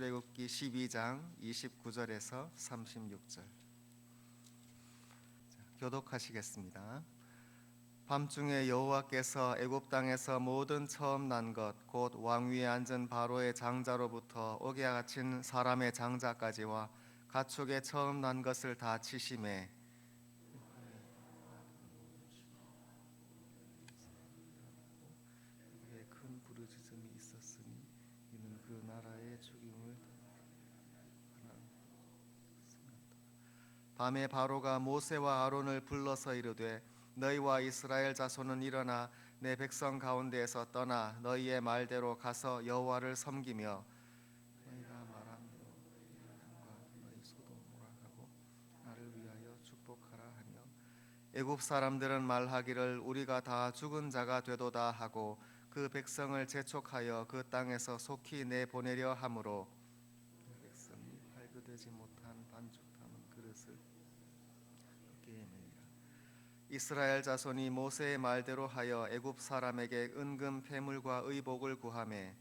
출애굽기 12장 29절에서 36절. 교독하시겠습니다. 밤중에 여호와께서 애굽 땅에서 모든 처음 난 것 곧 왕위에 앉은 바로의 장자로부터 옥에 갇힌 사람의 장자까지와 가축의 처음 난 것을 다 치심해 큰 부르짖음이 있었으니 이는 그 나라의 죽임을 밤에 바로가 모세와 아론을 불러서 이르되 너희와 이스라엘 자손은 일어나 내 백성 가운데에서 떠나 너희의 말대로 가서 여호와를 섬기며 애굽 사람들은 말하기를 우리가 다 죽은 자가 되도다 하고 그 백성을 재촉하여 그 땅에서 속히 내 보내려 함으로 그 백성이 발그되지 못한 반죽 담은 그릇을 깨매니라 이스라엘 자손이 모세의 말대로 하여 애굽 사람에게 은금 패물과 의복을 구하매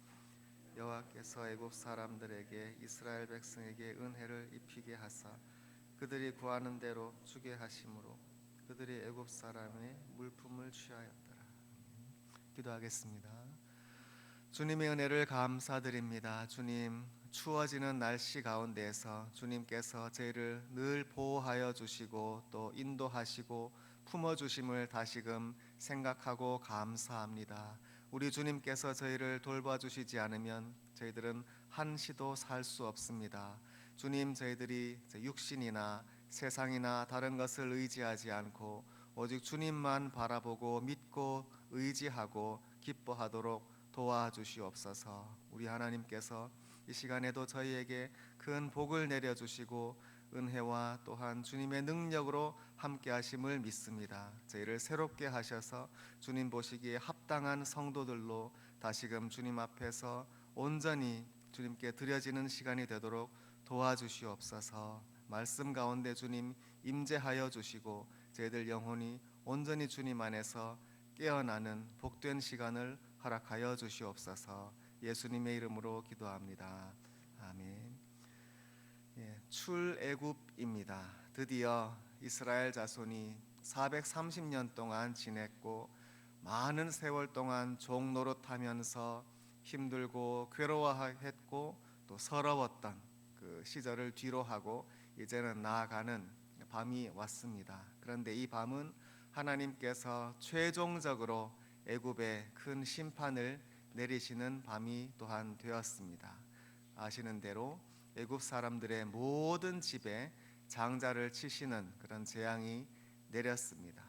여호와께서 애굽 사람들에게 이스라엘 백성에게 은혜를 입히게 하사 그들이 구하는 대로 주게 하심으로 그들이 애굽 사람의 물품을 취하였더라. 기도하겠습니다. 주님의 은혜를 감사드립니다. 주님 추워지는 날씨 가운데에서 주님께서 저희를 늘 보호하여 주시고 또 인도하시고 품어 주심을 다시금 생각하고 감사합니다. 우리 주님께서 저희를 돌봐 주시지 않으면 저희들은 한시도 살 수 없습니다. 주님 저희들이 육신이나 세상이나 다른 것을 의지하지 않고 오직 주님만 바라보고 믿고 의지하고 기뻐하도록 도와주시옵소서. 우리 하나님께서 이 시간에도 저희에게 큰 복을 내려 주시고 은혜와 또한 주님의 능력으로 함께 하심을 믿습니다. 저희를 새롭게 하셔서 주님 보시기에 합당한 성도들로 다시금 주님 앞에서 온전히 주님께 드려지는 시간이 되도록 도와주시옵소서. 말씀 가운데 주님 임재하여 주시고 저희들 영혼이 온전히 주님 안에서 깨어나는 복된 시간을 허락하여 주시옵소서. 예수님의 이름으로 기도합니다. 출애굽입니다. 드디어 이스라엘 자손이 430년 동안 지냈고 많은 세월 동안 종 노릇하면서 힘들고 괴로워했고 또 서러웠던 그 시절을 뒤로 하고 이제는 나아가는 밤이 왔습니다. 그런데 이 밤은 하나님께서 최종적으로 애굽에 큰 심판을 내리시는 밤이 또한 되었습니다. 아시는 대로 애굽 사람들의 모든 집에 장자를 치시는 그런 재앙이 내렸습니다.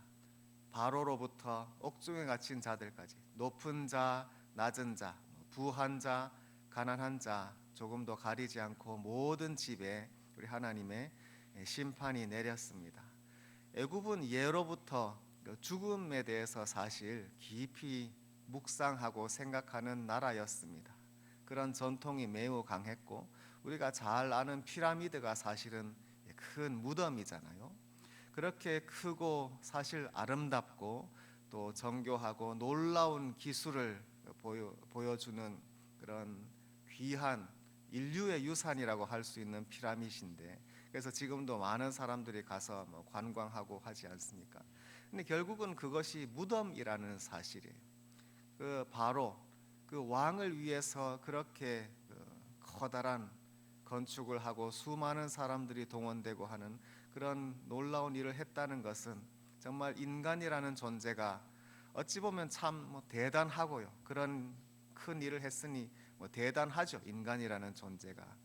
바로로부터 옥중에 갇힌 자들까지 높은 자, 낮은 자, 부한 자, 가난한 자 조금도 가리지 않고 모든 집에 우리 하나님의 심판이 내렸습니다. 애굽은 예로부터 그 죽음에 대해서 사실 깊이 묵상하고 생각하는 나라였습니다. 그런 전통이 매우 강했고 우리가 잘 아는 피라미드가 사실은 큰 무덤이잖아요. 그렇게 크고 사실 아름답고 또 정교하고 놀라운 기술을 보여, 보여주는 그런 귀한 인류의 유산이라고 할 수 있는 피라밋인데 그래서 지금도 많은 사람들이 가서 뭐 관광하고 하지 않습니까? 근데 결국은 그것이 무덤이라는 사실이에요. 그 바로 그 왕을 위해서 그렇게 그 커다란 건축을 하고 수많은 사람들이 동원되고 하는 그런 놀라운 일을 했다는 것은 정말 인간이라는 존재가 어찌 보면 참 뭐 대단하고요. 그런 큰 일을 했으니 뭐 대단하죠. 인간이라는 존재가.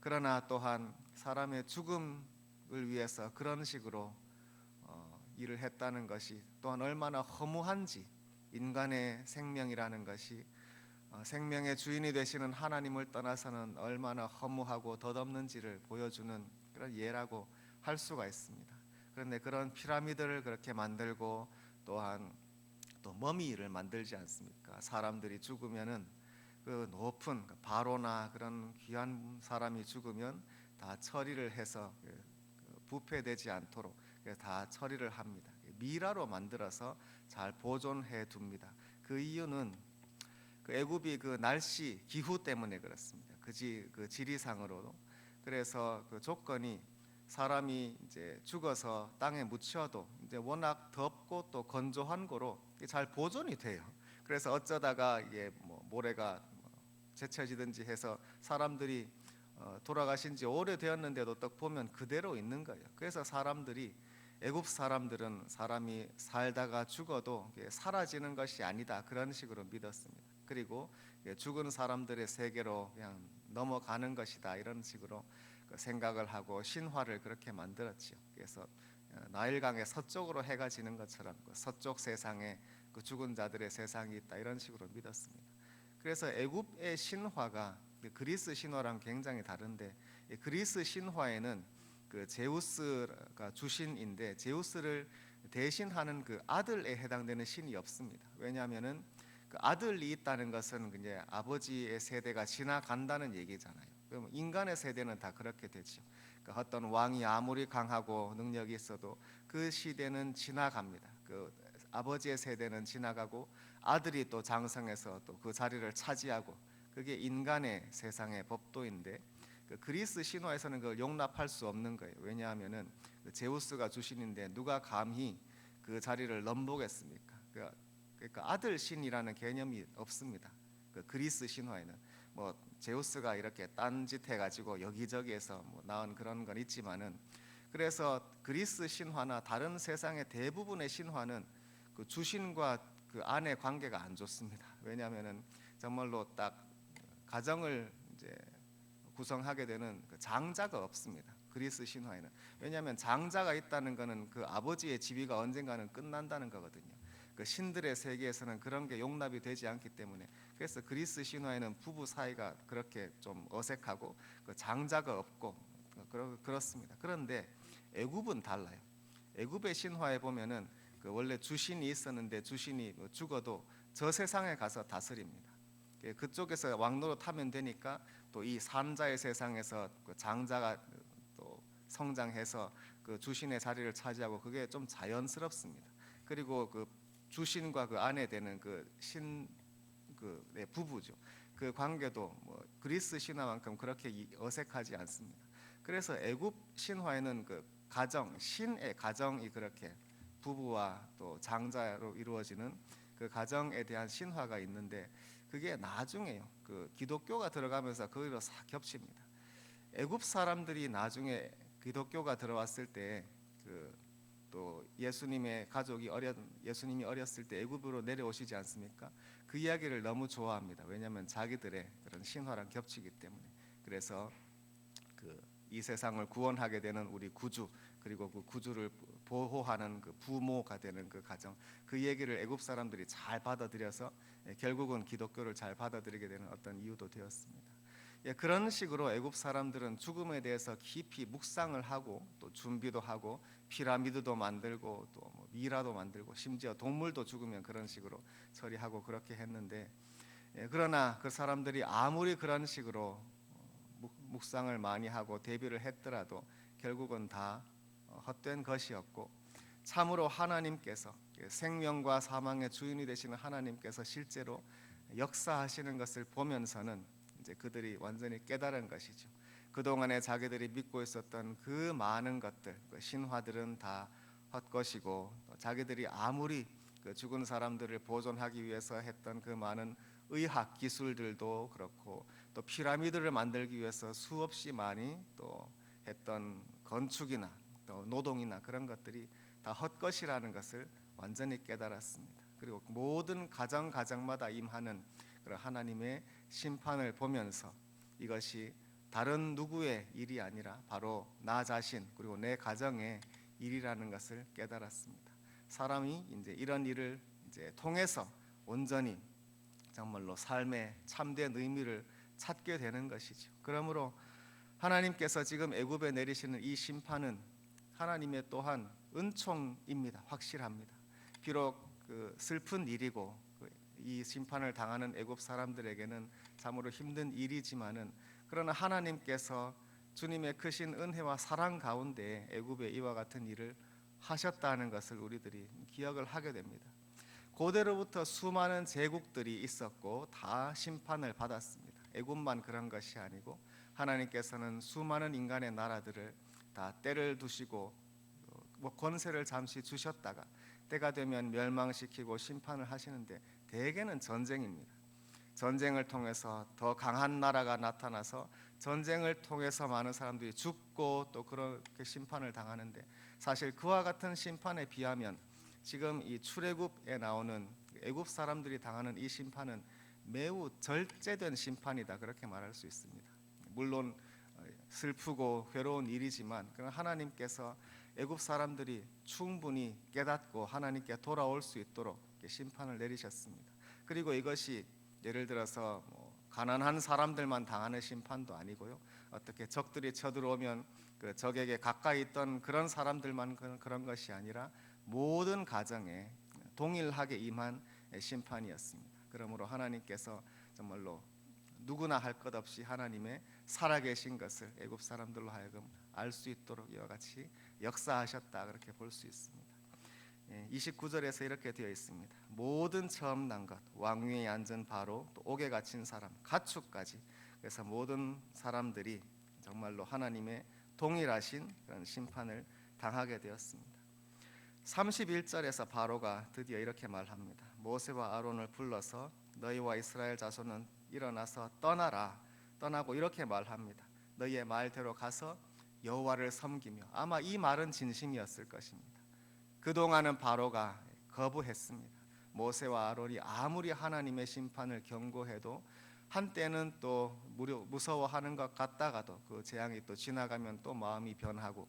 그러나 또한 사람의 죽음을 위해서 그런 식으로 어, 일을 했다는 것이 또한 얼마나 허무한지 인간의 생명이라는 것이 어, 생명의 주인이 되시는 하나님을 떠나서는 얼마나 허무하고 덧없는지를 보여주는 그런 예라고 할 수가 있습니다. 그런데 그런 피라미드를 그렇게 만들고 또한 또 머미를 만들지 않습니까? 사람들이 죽으면은 그 높은 그 바로나 그런 귀한 사람이 죽으면 다 처리를 해서 그 부패되지 않도록 다 처리를 합니다. 미라로 만들어서 잘 보존해 둡니다. 그 이유는 그 애굽이 그 날씨 기후 때문에 그렇습니다. 그지 그 지리상으로도 그래서 그 조건이 사람이 이제 죽어서 땅에 묻혀도 이제 워낙 덥고 또 건조한 거로 잘 보존이 돼요. 그래서 어쩌다가 이게 뭐 모래가 뭐 제쳐지든지 해서 사람들이 어, 돌아가신 지 오래되었는데도 딱 보면 그대로 있는 거예요. 그래서 사람들이 애굽 사람들은 사람이 살다가 죽어도 사라지는 것이 아니다 그런 식으로 믿었습니다. 그리고 죽은 사람들의 세계로 그냥 넘어가는 것이다 이런 식으로 그 생각을 하고 신화를 그렇게 만들었지요. 그래서 어, 나일강의 서쪽으로 해가 지는 것처럼 그 서쪽 세상에 그 죽은 자들의 세상이 있다 이런 식으로 믿었습니다. 그래서 애굽의 신화가 그 그리스 신화랑 굉장히 다른데 이 그리스 신화에는 그 제우스가 주신인데 제우스를 대신하는 그 아들에 해당되는 신이 없습니다. 왜냐하면은 그 아들이 있다는 것은 이제 아버지의 세대가 지나간다는 얘기잖아요. 그럼 인간의 세대는 다 그렇게 되죠. 그 어떤 왕이 아무리 강하고 능력이 있어도 그 시대는 지나갑니다. 그 아버지의 세대는 지나가고 아들이 또 장성해서 또 그 자리를 차지하고 그게 인간의 세상의 법도인데 그 그리스 신화에서는 그걸 용납할 수 없는 거예요. 왜냐하면은 그 제우스가 주신인데 누가 감히 그 자리를 넘보겠습니까? 그, 그러니까 아들 신이라는 개념이 없습니다. 그 그리스 신화에는 뭐 제우스가 이렇게 딴짓 해 가지고 여기저기에서 뭐 나온 그런 건 있지만은 그래서 그리스 신화나 다른 세상의 대부분의 신화는 그 주신과 그 안의 관계가 안 좋습니다. 왜냐하면은 정말로 딱 가정을 이제 구성하게 되는 그 장자가 없습니다. 그리스 신화에는 왜냐하면 장자가 있다는 것은 그 아버지의 지위가 언젠가는 끝난다는 거거든요. 그 신들의 세계에서는 그런 게 용납이 되지 않기 때문에 그래서 그리스 신화에는 부부 사이가 그렇게 좀 어색하고 그 장자가 없고 그렇, 그렇습니다. 그런데 애굽은 달라요. 애굽의 신화에 보면은 그 원래 주신이 있었는데 주신이 뭐 죽어도 저 세상에 가서 다스립니다. 예, 그쪽에서 왕노릇 하면 되니까 또 이 산자의 세상에서 그 장자가 또 성장해서 그 주신의 자리를 차지하고 그게 좀 자연스럽습니다. 그리고 그 주신과 그 아내 되는 그 신 그 네, 부부죠. 그 관계도 뭐 그리스 신화만큼 그렇게 이- 어색하지 않습니다. 그래서 애굽 신화에는 그 가정 신의 가정이 그렇게 부부와 또 장자로 이루어지는 그 가정에 대한 신화가 있는데 그게 나중에요. 그 기독교가 들어가면서 거기로 싹 겹칩니다. 애굽 사람들이 나중에 기독교가 들어왔을 때그 또 예수님의 가족이 어렸 예수님이 어렸을 때 애굽으로 내려오시지 않습니까? 그 이야기를 너무 좋아합니다. 왜냐하면 자기들의 그런 신화랑 겹치기 때문에. 그래서 그 이 세상을 구원하게 되는 우리 구주 그리고 그 구주를 보호하는 그 부모가 되는 그 가정 그 얘기를 애굽 사람들이 잘 받아들여서 예, 결국은 기독교를 잘 받아들이게 되는 어떤 이유도 되었습니다. 예, 그런 식으로 애굽 사람들은 죽음에 대해서 깊이 묵상을 하고 또 준비도 하고 피라미드도 만들고 또뭐 미라도 만들고 심지어 동물도 죽으면 그런 식으로 처리하고 그렇게 했는데 예, 그러나 그 사람들이 아무리 그런 식으로 어, 묵- 묵상을 많이 하고 대비를 했더라도 결국은 다 어, 헛된 것이었고 참으로 하나님께서 예, 생명과 사망의 주인이 되시는 하나님께서 실제로 역사하시는 것을 보면서는 이제 그들이 완전히 깨달은 것이죠. 그 동안에 자기들이 믿고 있었던 그 많은 것들, 그 신화들은 다 헛것이고 또 자기들이 아무리 그 죽은 사람들을 보존하기 위해서 했던 그 많은 의학 기술들도 그렇고 또 피라미드를 만들기 위해서 수없이 많이 또 했던 건축이나 또 노동이나 그런 것들이 다 헛것이라는 것을 완전히 깨달았습니다. 그리고 모든 가정 가정마다 임하는 그런 하나님의 심판을 보면서 이것이 다른 누구의 일이 아니라 바로 나 자신 그리고 내 가정의 일이라는 것을 깨달았습니다. 사람이 이제 이런 일을 이제 통해서 온전히 정말로 삶의 참된 의미를 찾게 되는 것이죠. 그러므로 하나님께서 지금 애굽에 내리시는 이 심판은 하나님의 또한 은총입니다. 확실합니다. 비록 그 슬픈 일이고 그 이 심판을 당하는 애굽 사람들에게는 참으로 힘든 일이지만은 그러나 하나님께서 주님의 크신 은혜와 사랑 가운데 애굽에 이와 같은 일을 하셨다는 것을 우리들이 기억을 하게 됩니다. 고대로부터 수많은 제국들이 있었고 다 심판을 받았습니다. 애굽만 그런 것이 아니고 하나님께서는 수많은 인간의 나라들을 다 때를 두시고 어, 뭐 권세를 잠시 주셨다가 때가 되면 멸망시키고 심판을 하시는데 대개는 전쟁입니다. 전쟁을 통해서 더 강한 나라가 나타나서 전쟁을 통해서 많은 사람들이 죽고 또 그렇게 심판을 당하는데 사실 그와 같은 심판에 비하면 지금 이 출애굽에 나오는 애굽 사람들이 당하는 이 심판은 매우 절제된 심판이다 그렇게 말할 수 있습니다. 물론 어, 슬프고 괴로운 일이지만 그런 하나님께서 애굽 사람들이 충분히 깨닫고 하나님께 돌아올 수 있도록 심판을 내리셨습니다. 그리고 이것이 예를 들어서 뭐 가난한 사람들만 당하는 심판도 아니고요. 어떻게 적들이 쳐들어오면 그 적에게 가까이 있던 그런 사람들만 그런, 그런 것이 아니라 모든 가정에 동일하게 임한 심판이었습니다. 그러므로 하나님께서 정말로 누구나 할 것 없이 하나님의 살아계신 것을 애굽 사람들로 하여금 알 수 있도록 이와 같이 역사하셨다 그렇게 볼 수 있습니다. 29절에서 이렇게 되어 있습니다. 모든 처음 난 것, 왕위에 앉은 바로 또 옥에 갇힌 사람, 가축까지 그래서 모든 사람들이 정말로 하나님의 동일하신 그런 심판을 당하게 되었습니다. 31절에서 바로가 드디어 이렇게 말합니다. 모세와 아론을 불러서 너희와 이스라엘 자손은 일어나서 떠나라. 떠나고 이렇게 말합니다. 너희의 말대로 가서 여호와를 섬기며 아마 이 말은 진심이었을 것입니다. 그동안은 바로가 거부했습니다. 모세와 아론이 아무리 하나님의 심판을 경고해도 한때는 또 무서워하는 것 같다가도 그 재앙이 또 지나가면 또 마음이 변하고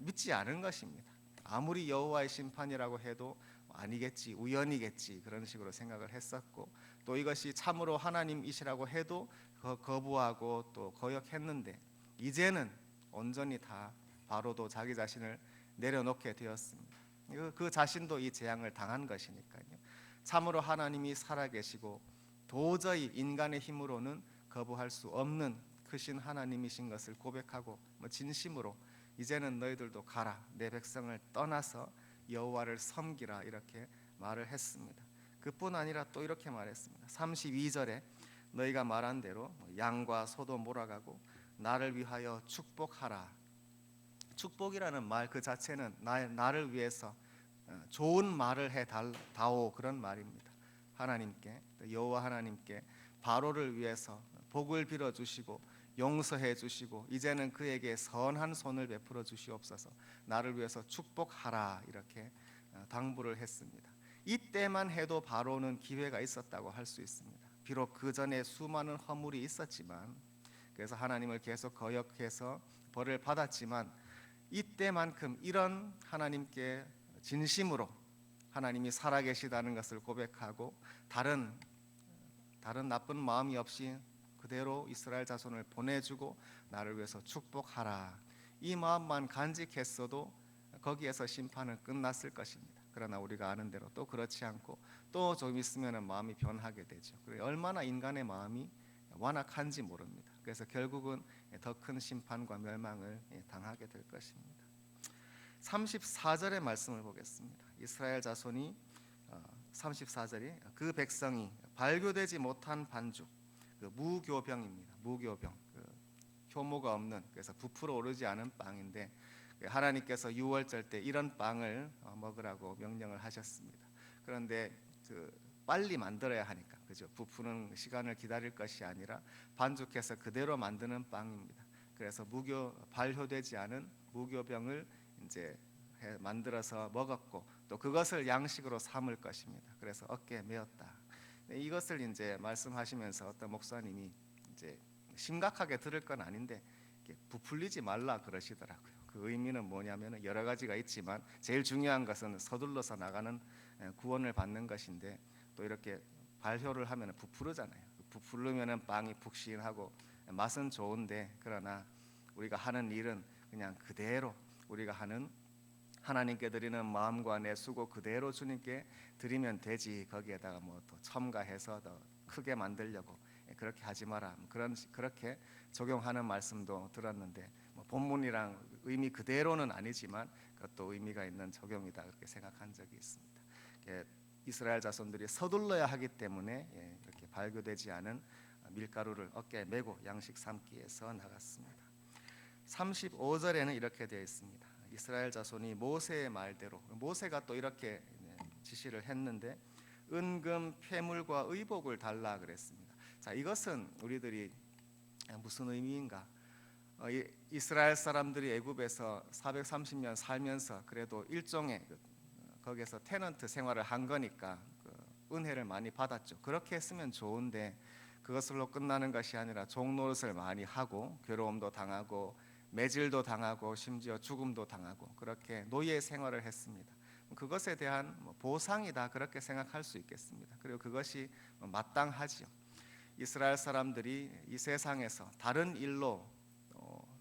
믿지 않은 것입니다. 아무리 여호와의 심판이라고 해도 아니겠지 우연이겠지 그런 식으로 생각을 했었고 또 이것이 참으로 하나님이시라고 해도 거부하고 또 거역했는데 이제는 온전히 다 바로도 자기 자신을 내려놓게 되었습니다. 그 자신도 이 재앙을 당한 것이니까요. 참으로 하나님이 살아계시고 도저히 인간의 힘으로는 거부할 수 없는 크신 하나님이신 것을 고백하고 뭐 진심으로 이제는 너희들도 가라 내 백성을 떠나서 여호와를 섬기라 이렇게 말을 했습니다. 그뿐 아니라 또 이렇게 말했습니다. 32절에 너희가 말한 대로 양과 소도 몰아가고 나를 위하여 축복하라. 축복이라는 말 그 자체는 나, 나를 위해서 어, 좋은 말을 해 다오 그런 말입니다. 하나님께 여호와 하나님께 바로를 위해서 복을 빌어 주시고 용서해 주시고 이제는 그에게 선한 손을 베풀어 주시옵소서. 나를 위해서 축복하라 이렇게 어, 당부를 했습니다. 이때만 해도 바로는 기회가 있었다고 할 수 있습니다. 비록 그 전에 수많은 허물이 있었지만 그래서 하나님을 계속 거역해서 벌을 받았지만 이때만큼 이런 하나님께 진심으로 하나님이 살아계시다는 것을 고백하고 다른 다른 나쁜 마음이 없이 그대로 이스라엘 자손을 보내주고 나를 위해서 축복하라. 이 마음만 간직했어도 거기에서 심판은 끝났을 것입니다. 그러나 우리가 아는 대로 또 그렇지 않고 또 좀 있으면 마음이 변하게 되죠. 얼마나 인간의 마음이 완악한지 모릅니다. 그래서 결국은 더 큰 심판과 멸망을 당하게 될 것입니다. 34절의 말씀을 보겠습니다. 이스라엘 자손이 34절이 어, 그 백성이 발교되지 못한 반죽 그 무교병입니다. 무교병 그 효모가 없는 그래서 부풀어 오르지 않은 빵인데 그 하나님께서 유월절 때 이런 빵을 어, 먹으라고 명령을 하셨습니다. 그런데 그 빨리 만들어야 하니까 그죠 부푸는 시간을 기다릴 것이 아니라 반죽해서 그대로 만드는 빵입니다. 그래서 무교 발효되지 않은 무교병을 이제 만들어서 먹었고 또 그것을 양식으로 삼을 것입니다. 그래서 어깨에 메었다. 네, 이것을 이제 말씀하시면서 어떤 목사님이 이제 심각하게 들을 건 아닌데 부풀리지 말라 그러시더라고요. 그 의미는 뭐냐면 여러 가지가 있지만 제일 중요한 것은 서둘러서 나가는 구원을 받는 것인데 또 이렇게 발효를 하면 부풀잖아요. 부풀르면 빵이 푹신하고 맛은 좋은데 그러나 우리가 하는 일은 그냥 그대로 우리가 하는 하나님께 드리는 마음과 내 수고 그대로 주님께 드리면 되지 거기에다가 뭐더 첨가해서 더 크게 만들려고 그렇게 하지 마라 그런 그렇게 적용하는 말씀도 들었는데 뭐 본문이랑 의미 그대로는 아니지만 그것도 의미가 있는 적용이다 그렇게 생각한 적이 있습니다. 이스라엘 자손들이 서둘러야 하기 때문에 예, 이렇게 발교되지 않은 밀가루를 어깨에 메고 양식 삼기 위해서 나갔습니다. 35절에는 이렇게 되어 있습니다. 이스라엘 자손이 모세의 말대로 모세가 또 이렇게 네, 지시를 했는데 은금 폐물과 의복을 달라 그랬습니다. 자, 이것은 우리들이 무슨 의미인가? 어, 이- 이스라엘 사람들이 애굽에서 430년 살면서 그래도 일종의 그, 어, 거기에서 테넌트 생활을 한 거니까 그 은혜를 많이 받았죠. 그렇게 했으면 좋은데 그것으로 끝나는 것이 아니라 종노릇을 많이 하고 괴로움도 당하고 매질도 당하고 심지어 죽음도 당하고 그렇게 노예 생활을 했습니다. 그것에 대한 뭐 보상이다 그렇게 생각할 수 있겠습니다. 그리고 그것이 뭐 마땅하지요. 이스라엘 사람들이 이 세상에서 다른 일로 어,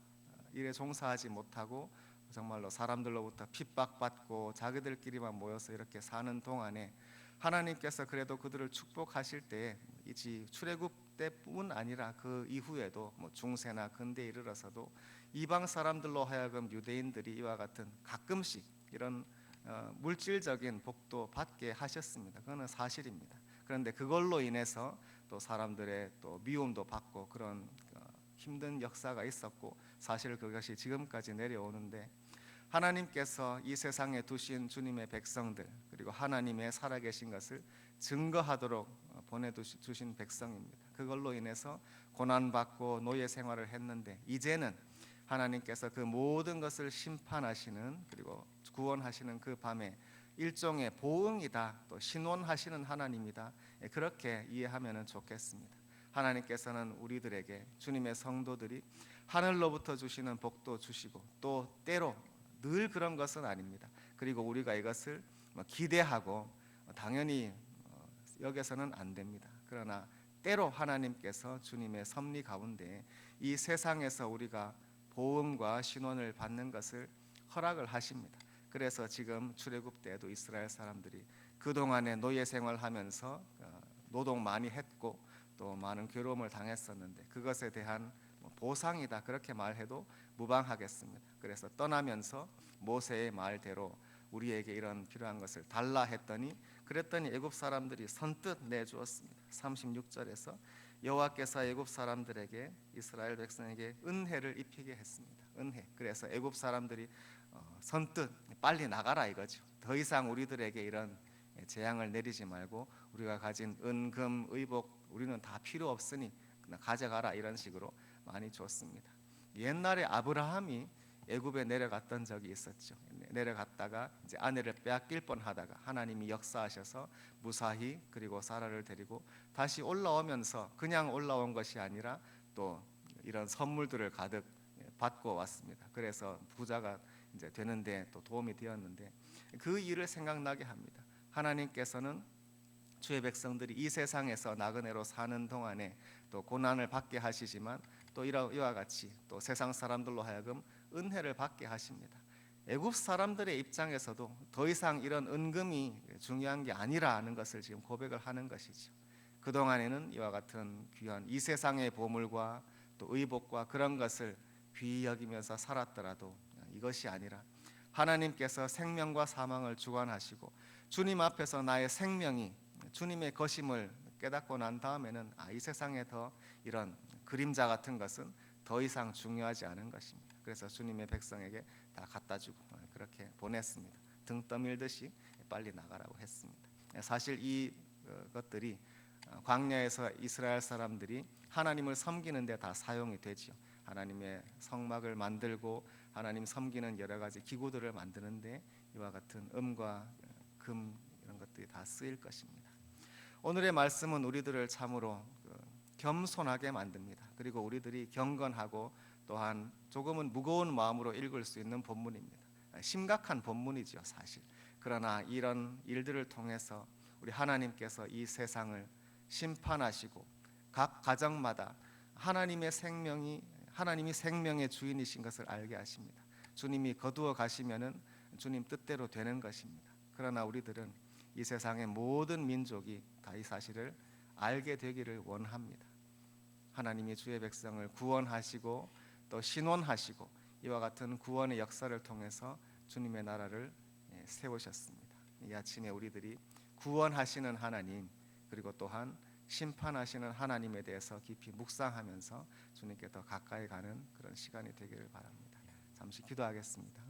일에 종사하지 못하고 정말로 사람들로부터 핍박받고 자기들끼리만 모여서 이렇게 사는 동안에 하나님께서 그래도 그들을 축복하실 때에 이지 출애굽 때뿐 아니라 그 이후에도 뭐 중세나 근대 에 이르러서도 이방 사람들로 하여금 유대인들이 이와 같은 가끔씩 이런 어, 물질적인 복도 받게 하셨습니다. 그거는 사실입니다. 그런데 그걸로 인해서 또 사람들의 또 미움도 받고 그런 어, 힘든 역사가 있었고 사실 그것이 지금까지 내려오는데 하나님께서 이 세상에 두신 주님의 백성들 그리고 하나님의 살아계신 것을 증거하도록 어, 보내주신 백성입니다. 그걸로 인해서 고난 받고 노예 생활을 했는데 이제는 하나님께서 그 모든 것을 심판하시는 그리고 구원하시는 그 밤에 일종의 보응이다 또 신원하시는 하나님이다 예, 그렇게 이해하면 좋겠습니다. 하나님께서는 우리들에게 주님의 성도들이 하늘로부터 주시는 복도 주시고 또 때로 늘 그런 것은 아닙니다. 그리고 우리가 이것을 뭐 기대하고 당연히 어, 여기서는 안 됩니다. 그러나 때로 하나님께서 주님의 섭리 가운데 이 세상에서 우리가 보험과 신원을 받는 것을 허락을 하십니다. 그래서 지금 출애굽 때에도 이스라엘 사람들이 그 동안에 노예 생활하면서 어, 노동 많이 했고 또 많은 괴로움을 당했었는데 그것에 대한 뭐 보상이다 그렇게 말해도 무방하겠습니다. 그래서 떠나면서 모세의 말대로 우리에게 이런 필요한 것을 달라 했더니 그랬더니 애굽 사람들이 선뜻 내주었습니다. 36절에서 여호와께서 애굽 사람들에게 이스라엘 백성에게 은혜를 입히게 했습니다. 은혜. 그래서 애굽 사람들이 어, 선뜻 빨리 나가라 이거죠. 더 이상 우리들에게 이런 재앙을 내리지 말고 우리가 가진 은금 의복 우리는 다 필요 없으니 그냥 가져가라 이런 식으로 많이 줬습니다. 옛날에 아브라함이 애굽에 내려갔던 적이 있었죠. 내려갔다가 이제 아내를 빼앗길 뻔하다가 하나님이 역사하셔서 무사히 그리고 사라를 데리고 다시 올라오면서 그냥 올라온 것이 아니라 또 이런 선물들을 가득 받고 왔습니다. 그래서 부자가 이제 되는데 또 도움이 되었는데 그 일을 생각나게 합니다. 하나님께서는 주의 백성들이 이 세상에서 나그네로 사는 동안에 또 고난을 받게 하시지만 또 이와 같이 또 세상 사람들로 하여금 은혜를 받게 하십니다. 애굽 사람들의 입장에서도 더 이상 이런 은금이 중요한 게 아니라는 것을 지금 고백을 하는 것이죠. 그 동안에는 이와 같은 귀한 이 세상의 보물과 또 의복과 그런 것을 귀히 여기면서 살았더라도 이것이 아니라 하나님께서 생명과 사망을 주관하시고 주님 앞에서 나의 생명이 주님의 것임을 깨닫고 난 다음에는 아, 이 세상에 더 이런 그림자 같은 것은 더 이상 중요하지 않은 것입니다. 그래서 주님의 백성에게 다 갖다 주고 그렇게 보냈습니다. 등 떠밀듯이 빨리 나가라고 했습니다. 사실 이 어, 것들이 어, 광야에서 이스라엘 사람들이 하나님을 섬기는 데 다 사용이 되지요. 하나님의 성막을 만들고 하나님 섬기는 여러 가지 기구들을 만드는데 이와 같은 음과 금 이런 것들이 다 쓰일 것입니다. 오늘의 말씀은 우리들을 참으로 그 겸손하게 만듭니다. 그리고 우리들이 경건하고 또한 조금은 무거운 마음으로 읽을 수 있는 본문입니다. 심각한 본문이죠, 사실. 그러나 이런 일들을 통해서 우리 하나님께서 이 세상을 심판하시고 각 가정마다 하나님의 생명이 하나님이 생명의 주인이신 것을 알게 하십니다. 주님이 거두어 가시면은 주님 뜻대로 되는 것입니다. 그러나 우리들은 이 세상의 모든 민족이 다 이 사실을 알게 되기를 원합니다. 하나님이 주의 백성을 구원하시고 또 신원하시고 이와 같은 구원의 역사를 통해서 주님의 나라를 예, 세우셨습니다. 이 아침에 우리들이 구원하시는 하나님 그리고 또한 심판하시는 하나님에 대해서 깊이 묵상하면서 주님께 더 가까이 가는 그런 시간이 되기를 바랍니다. 잠시 기도하겠습니다.